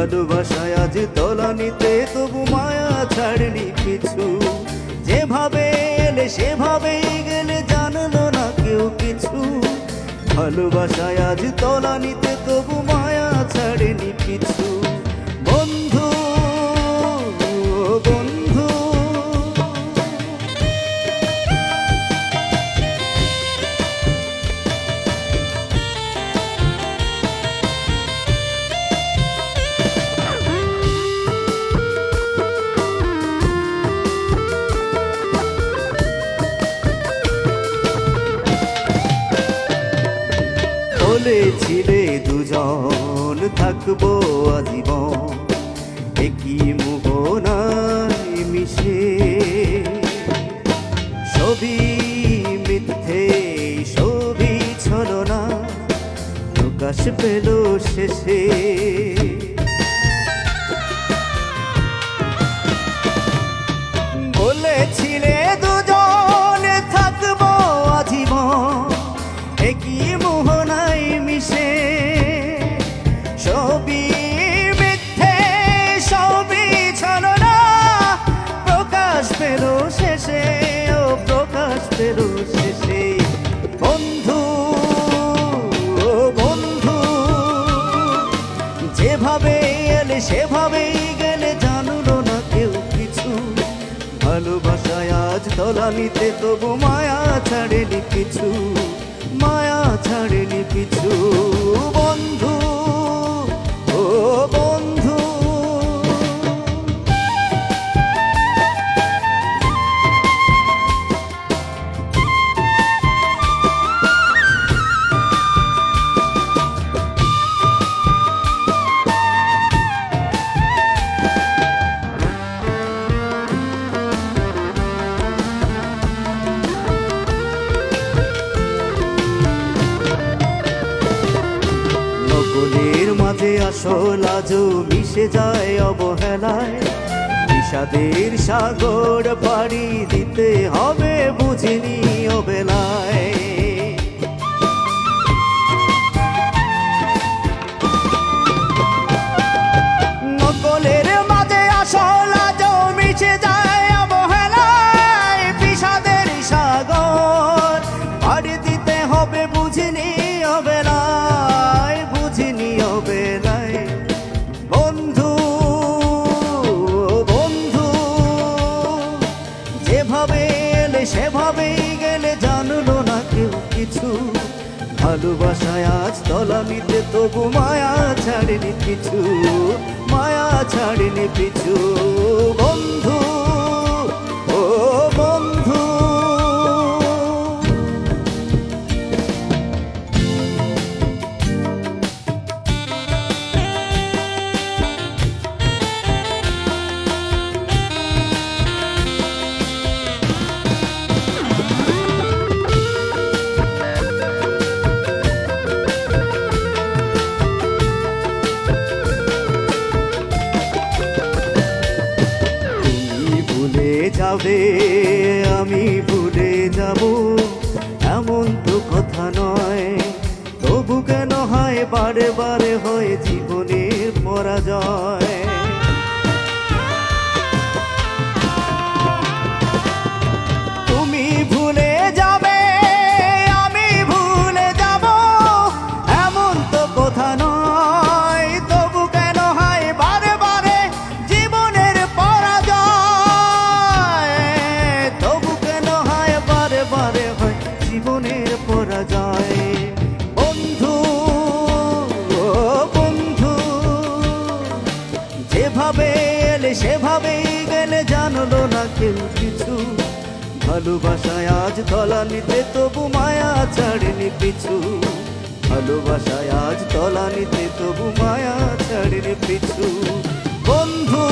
ভালোবাসায় আজ তলানিতে তবু মায়া ছাড়নি পিছু যেভাবে এলে সেভাবেই গেলে জানলো না কেউ কিছু। ভালোবাসায় আজ তলানিতে তবু মায়া ছাড়েনি পিছু বলেছিলে দুজন থাকব আজীবন। একই মোহনায় মিশে। ছবি মিথ্যে ছবি ছলনা। প্রকাশ পেল শেষে। বন্ধু বন্ধু যেভাবে গেলে জানুলো না কেউ কিছু। আজ তবু মায়া ছাড়েনি কিছু। মাঝে আসল আজও মিশে যায় অবহেলায়। বিষাদের সাগর পাড়ি দিতে হবে বুঝিনি অবেলায়। ভালোবাসায় আজ তলানিতে তবু মায়া ছাড়েনি কিছু মায়া ছাড়েনি পিছু। বন্ধু ও বন্ধু যাবে, আমি ভুলে যাব। এমন তো কথা নয়, তবু কেন হয় বারে বারে হয় জীবনের পরাজয়? গেলে সেভাবেই গেলে জানলো না কেউ কিছু। ভালোবাসায় আজ তলানিতে তবু মায়া ছাড়িনি পিছু। ভালোবাসায় আজ তলানিতে তবু মায়া ছাড়িনি পিছু। বন্ধু